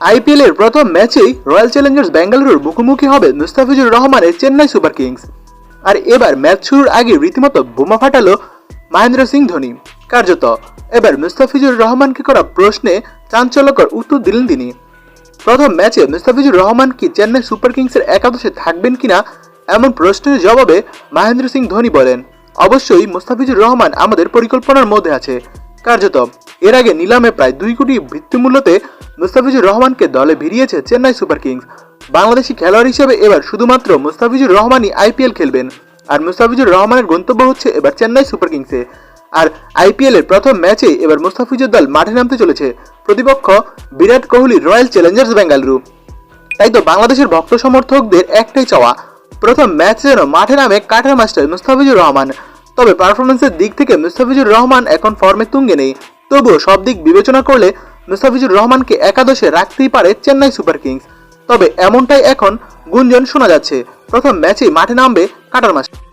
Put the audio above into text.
IPL এর প্রথম ম্যাচেই রয়্যাল চ্যালেঞ্জার্স বেঙ্গালুরুর মুখোমুখি হবে মুস্তাফিজুর রহমানের চেন্নাই সুপার কিংস। আর এবার ম্যাচ শুরুর আগে রীতিমতো বোমা ফাটালো মহেন্দ্র সিং ধোনি। কার্যত, এবার মুস্তাফিজুর রহমানকে করা প্রশ্নে চাঞ্চল্যকর উত্তর দিলেন তিনি। প্রথম ম্যাচে মুস্তাফিজুর রহমান কি চেন্নাই সুপার কিংসের একাদশে থাকবেন কিনা এমন প্রশ্নের জবাবে মহেন্দ্র সিং ধোনি বলেন, অবশ্যই মুস্তাফিজুর রহমান আমাদের পরিকল্পনার মধ্যে আছে। কার্যত এর আগে নিলামে প্রায় দুই কোটি ভিত্তিমূল্যতে মুস্তাফিজুর রহমানকে দলে ভিড়িয়েছে চেন্নাই সুপার কিংস। বাংলাদেশি খেলোয়াড় হিসেবে এবার শুধুমাত্র মুস্তাফিজুর রহমানই আইপিএল খেলবেন। আর মুস্তাফিজুর রহমানের গন্তব্য হচ্ছে এবার চেন্নাই সুপার কিংসে। আর আইপিএল এর প্রথম ম্যাচে এবার মুস্তাফিজুর দল মাঠে নামতে চলেছে প্রতিপক্ষ বিরাট কোহলি রয়্যাল চ্যালেঞ্জার্স বেঙ্গালুরু। তাই তো বাংলাদেশের ভক্ত সমর্থকদের একটাই চাওয়া, প্রথম ম্যাচ যেন মাঠে নামে কাঠের মাস্টার মুস্তাফিজুর রহমান। তবে পারফরমেন্সের দিক থেকে মুস্তাফিজুর রহমান এখন ফর্মে তুঙ্গে নেই। তবুও সব দিক বিবেচনা করলে মুস্তাফিজুর রহমানকে একাদশে রাখতেই পারে চেন্নাই সুপার কিংস। তবে এমনটাই এখন গুঞ্জন শোনা যাচ্ছে। প্রথম ম্যাচেই মাঠে নামবে কাটার মাস্টার।